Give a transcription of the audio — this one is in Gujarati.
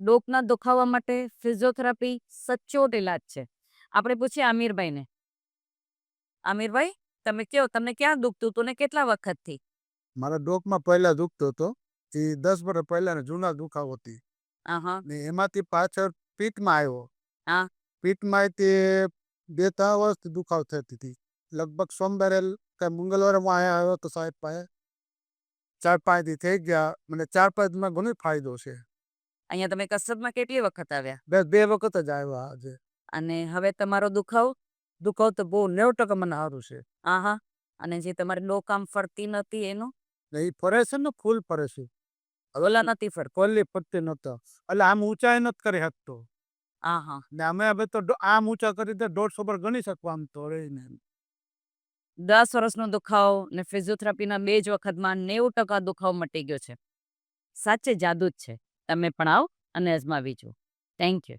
ડોકના દુખાવા માટે ફિઝિયોથેરાપી સચોટ ઇલાજ છે. આપણે પૂછીએ આમિરભાઈને. આમિરભાઈ તમે કહો તમને ક્યાં દુખતું હતું ને કેટલા વખતથી? મારા ડોકમાં પહેલા દુખતો હતો. એ દસ વર્ષ પહેલા જૂના દુખાવો હતી. ને એમાંથી પાછળ પીઠમાં આવ્યો. હા. પીઠમાં તે બે ત્રણ વર્ષથી દુખાવ થતી હતી. લગભગ સોમવારે કે મંગળવારે હું અહીંયા આવ્યો તો સાહેબ પાસે ચાર પાંચ દી થઈ ગયા. મને ચાર પાંચ દીમાં ઘણો ફાયદો છે. અહીંયા તમે કસરતમાં કેટલી વખત આવ્યા? બસ બે વખત જ આવ્યા આજે. અને હવે તમારો દુખાવો? દુખાવ તો બહુ નેવ ટકા મને સારું છે. આહા. અને જે તમારી લો કામ ફરતી નથી એનું? નહીં ફરે છે ને ફૂલ ફરે છે. ઓલા નથી ફર કોલી ફરતી નતો એટલે આમ ઊંચાઈ નથી કરી શકતો. આહા. ને અમે હવે તો આમ ઊંચા કરી દે દોઢસો પર ગણી શકવા આમ તો રહીને દસ વર્ષનો દુખાવો ને ફિઝિયોથેરાપીના બે જ વખતમાં નેવું ટકા દુખાવો મટી ગયો છે. સાચે જાદુ જ છે. તમે પણ આવો અને અજમાવી જુઓ. Thank you